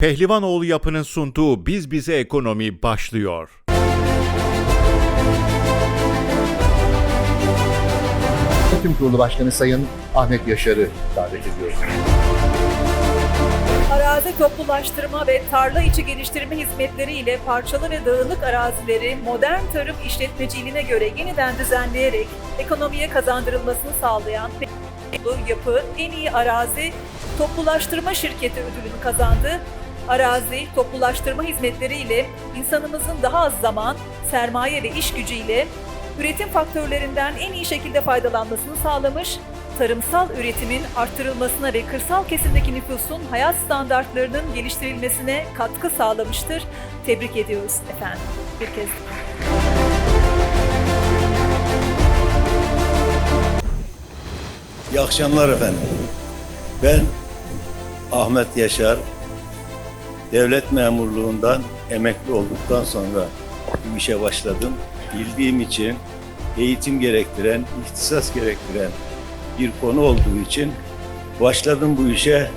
Pehlivanoğlu Yapı'nın sunduğu Biz Bize Ekonomi başlıyor. Yönetim Kurulu Başkanı Sayın Ahmet Yaşar'ı davet ediyoruz. Arazi toplulaştırma ve tarla içi geliştirme hizmetleri ile parçalı ve dağınık arazileri modern tarım işletmeciliğine göre yeniden düzenleyerek ekonomiye kazandırılmasını sağlayan Petrol Yapı en iyi arazi toplulaştırma şirketi ödülünü kazandı. Arazi toplulaştırma hizmetleri ile insanımızın daha az zaman, sermaye ve iş gücüyle üretim faktörlerinden en iyi şekilde faydalanmasını sağlamış, tarımsal üretimin arttırılmasına ve kırsal kesimdeki nüfusun hayat standartlarının geliştirilmesine katkı sağlamıştır. Tebrik ediyoruz efendim. Bir kez İyi akşamlar efendim. Ben Ahmet Yaşar. Devlet memurluğundan emekli olduktan sonra bu işe başladım. Bildiğim için eğitim gerektiren, ihtisas gerektiren bir konu olduğu için başladım bu işe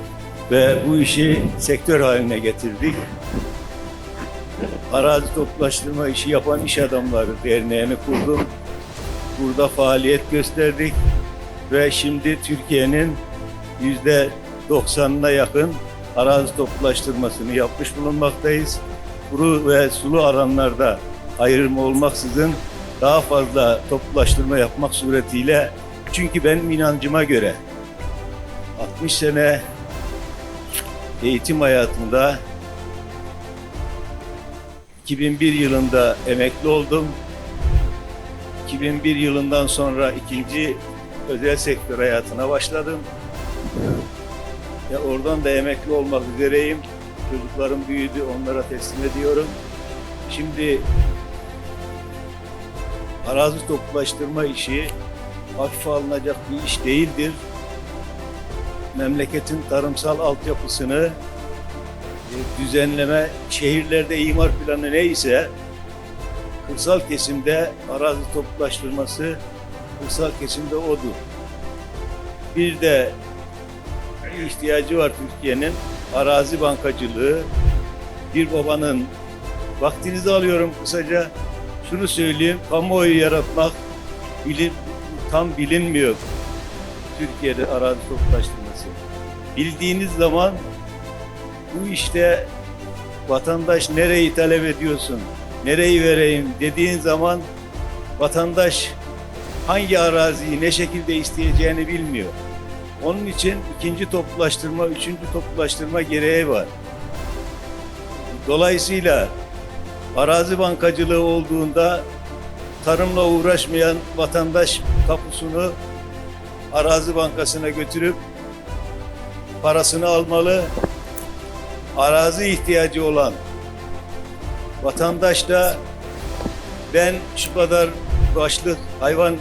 ve bu işi sektör haline getirdik. Arazi toplaştırma işi yapan iş adamları derneğini kurdum. Burada faaliyet gösterdik ve şimdi Türkiye'nin yüzde 90'ına yakın arazi toplulaştırmasını yapmış bulunmaktayız. Kuru ve sulu alanlarda ayrım olmaksızın daha fazla toplulaştırma yapmak suretiyle çünkü benim inancıma göre 60 sene eğitim hayatında 2001 yılında emekli oldum. 2001 yılından sonra ikinci özel sektör hayatına başladım. Ya oradan da emekli olmak üzereyim. Çocuklarım büyüdü, onlara teslim ediyorum. Şimdi arazi toplulaştırma işi hafife alınacak bir iş değildir. Memleketin tarımsal altyapısını e, düzenleme, şehirlerde imar planı neyse kırsal kesimde arazi toplulaştırması kırsal kesimde odur. Bir de ihtiyacı var Türkiye'nin arazi bankacılığı. Bir babanın vaktinizi alıyorum kısaca. Şunu söyleyeyim, kamuoyu yaratmak bilin, tam bilinmiyor Türkiye'de arazi toplulaştırması. Bildiğiniz zaman bu işte vatandaş nereyi talep ediyorsun, nereyi vereyim dediğin zaman vatandaş hangi araziyi ne şekilde isteyeceğini bilmiyor. Onun için ikinci toplulaştırma, üçüncü toplulaştırma gereği var. Dolayısıyla arazi bankacılığı olduğunda tarımla uğraşmayan vatandaş tapusunu arazi bankasına götürüp parasını almalı. Arazi ihtiyacı olan vatandaş da ben şu kadar başlık hayvan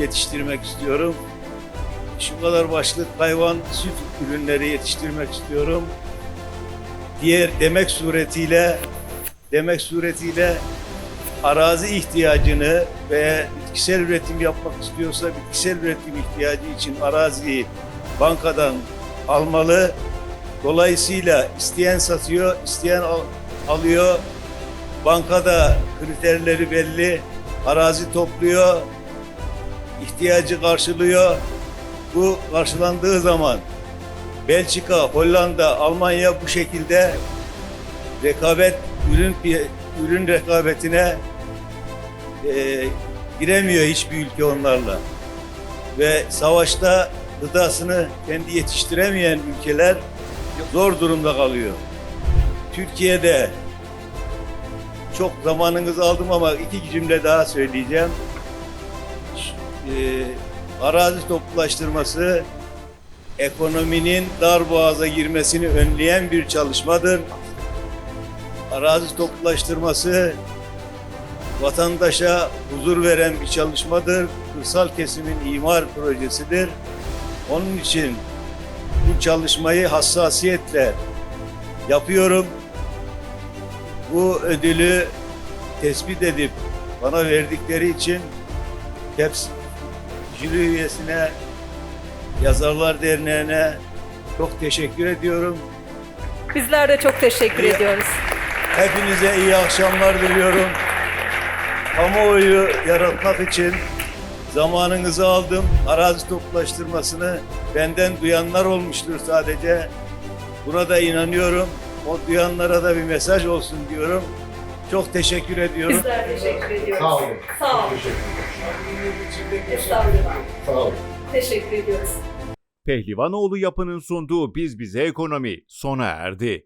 yetiştirmek istiyorum. Şu kadar başlık hayvan süt ürünleri yetiştirmek istiyorum. Diğer demek suretiyle demek suretiyle arazi ihtiyacını ve bitkisel üretim yapmak istiyorsa bitkisel üretim ihtiyacı için araziyi bankadan almalı. Dolayısıyla isteyen satıyor, isteyen al- alıyor. Bankada kriterleri belli, arazi topluyor, ihtiyacı karşılıyor. Bu karşılandığı zaman Belçika, Hollanda, Almanya bu şekilde rekabet ürün ürün rekabetine e, giremiyor hiçbir ülke onlarla. Ve savaşta gıdasını kendi yetiştiremeyen ülkeler zor durumda kalıyor. Türkiye'de çok zamanınızı aldım ama iki cümle daha söyleyeceğim. Ş- e, arazi toplulaştırması ekonominin dar boğaza girmesini önleyen bir çalışmadır. Arazi toplulaştırması vatandaşa huzur veren bir çalışmadır. Kırsal kesimin imar projesidir. Onun için bu çalışmayı hassasiyetle yapıyorum. Bu ödülü tespit edip bana verdikleri için hepsi jüri üyesine, Yazarlar Derneği'ne çok teşekkür ediyorum. Bizler de çok teşekkür İyi- ediyoruz. Hepinize iyi akşamlar diliyorum. Kamuoyu yaratmak için zamanınızı aldım. Arazi toplaştırmasını benden duyanlar olmuştur sadece. Buna da inanıyorum. O duyanlara da bir mesaj olsun diyorum. Çok teşekkür ediyorum. Bizler teşekkür ediyoruz. Sağ olun. Sağ olun. Estağfurullah. Sağ olun. Teşekkür ediyoruz. Pehlivanoğlu yapının sunduğu Biz Bize Ekonomi sona erdi.